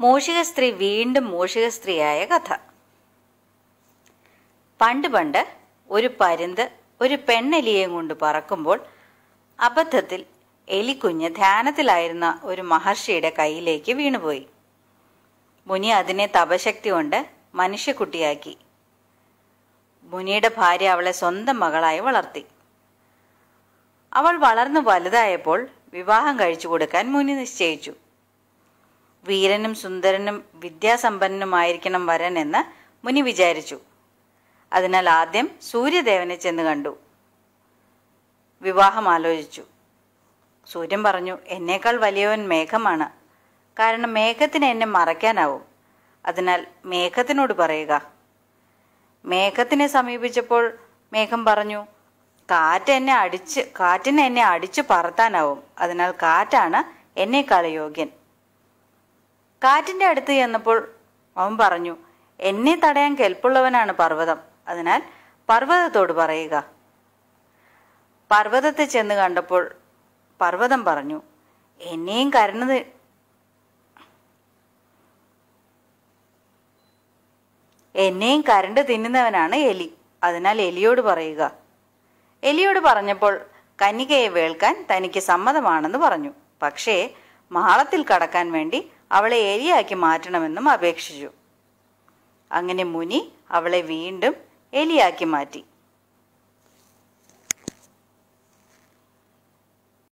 മൂഷിക സ്ത്രീ വീണ്ടും മൂഷിക സ്ത്രീയായ കഥ. പണ്ട് പണ്ട് ഒരു പരുന്ത് ഒരു പെണ്ണെലിയെയും കൊണ്ട് പറക്കുമ്പോൾ അബദ്ധത്തിൽ എലിക്കുഞ്ഞ് ധ്യാനത്തിലായിരുന്ന ഒരു മഹർഷിയുടെ കയ്യിലേക്ക് വീണുപോയി. മുനി അതിനെ തപശക്തി കൊണ്ട് മനുഷ്യക്കുട്ടിയാക്കി. മുനിയുടെ ഭാര്യ അവളെ സ്വന്തം മകളായി വളർത്തി. അവൾ വളർന്നു വലുതായപ്പോൾ വിവാഹം കഴിച്ചു കൊടുക്കാൻ മുനി നിശ്ചയിച്ചു. വീരനും സുന്ദരനും വിദ്യാസമ്പന്നനുമായിരിക്കണം വരൻ എന്ന് മുനി വിചാരിച്ചു. അതിനാൽ ആദ്യം സൂര്യദേവനെ ചെന്ന് കണ്ടു. വിവാഹം ആലോചിച്ചു. സൂര്യൻ പറഞ്ഞു എന്നേക്കാൾ വലിയവൻ മേഘമാണ്. കാരണം മേഘത്തിന് എന്നെ മറയ്ക്കാനാവും. അതിനാൽ മേഘത്തിനോട് പറയുക. മേഘത്തിനെ സമീപിച്ചപ്പോൾ മേഘം പറഞ്ഞു കാറ്റ് എന്നെ അടിച്ച് കാറ്റിന് എന്നെ അടിച്ച് പറത്താനാവും. അതിനാൽ കാറ്റാണ് എന്നേക്കാൾ യോഗ്യൻ. കാറ്റിന്റെ അടുത്ത് ചെന്നപ്പോൾ അവൻ പറഞ്ഞു എന്നെ തടയാൻ കെൽപ്പുള്ളവനാണ് പർവതം. അതിനാൽ പർവതത്തോട് പറയുക. പർവതത്തെ ചെന്ന് കണ്ടപ്പോൾ പർവതം പറഞ്ഞു എന്നെയും കരുണത് എന്നെയും കരണ്ട് തിന്നുന്നവനാണ് എലി. അതിനാൽ എലിയോട് പറയുക. എലിയോട് പറഞ്ഞപ്പോൾ കന്യകയെ വേൾക്കാൻ തനിക്ക് സമ്മതമാണെന്ന് പറഞ്ഞു. പക്ഷേ മാളത്തിൽ കടക്കാൻ വേണ്ടി അവളെ എലിയാക്കി മാറ്റണമെന്നും അപേക്ഷിച്ചു. അങ്ങനെ മുനി അവളെ വീണ്ടും എലിയാക്കി മാറ്റി.